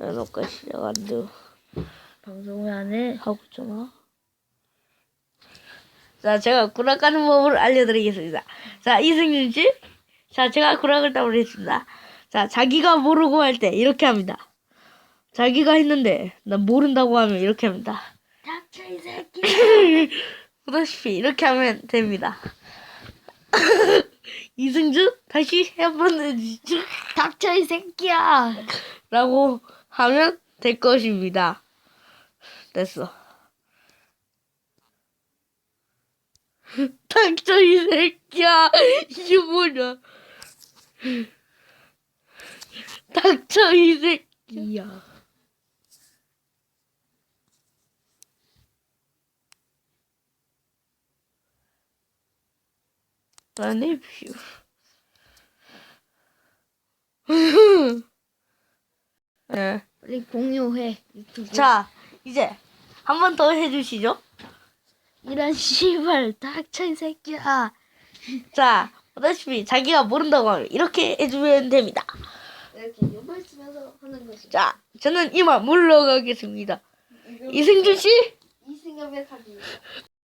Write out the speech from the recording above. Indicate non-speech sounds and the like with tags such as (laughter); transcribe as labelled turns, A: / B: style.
A: 야, 너까 시작 안 돼.
B: 방송을 안 해.
A: 하고 있잖아. 자, 제가 구락 가는 법을 알려드리겠습니다. 자, 이승준 씨. 자, 제가 구락을 따버리겠습니다. 자, 자기가 모르고 할 때 이렇게 합니다. 자기가 했는데 난 모른다고 하면 이렇게 합니다.
B: 닥쳐 이 새끼. (laughs)
A: 보다시피 이렇게 하면 됩니다. (laughs) 이승준 다시 한 번 해주시죠.
B: 닥쳐 이 새끼야.
A: 라고 하면 될 것입니다. 됐어. 닥쳐 이 새끼야. 이게 뭐냐. 닥쳐 이 새끼야. 나네 뷰. 네.
B: 빨리 공유해 유튜브.
A: 자, 이제 한 번 더 해주시죠.
B: 이런 씨발 닥쳐 이 새끼야.
A: 자, 보다시피 자기가 모른다고 하면 이렇게 해주면 됩니다.
B: 이렇게 욕을 쓰면서 하는 것이.
A: 자, 저는 이만 물러가겠습니다. 이승준 씨?
B: 이승엽의 사진.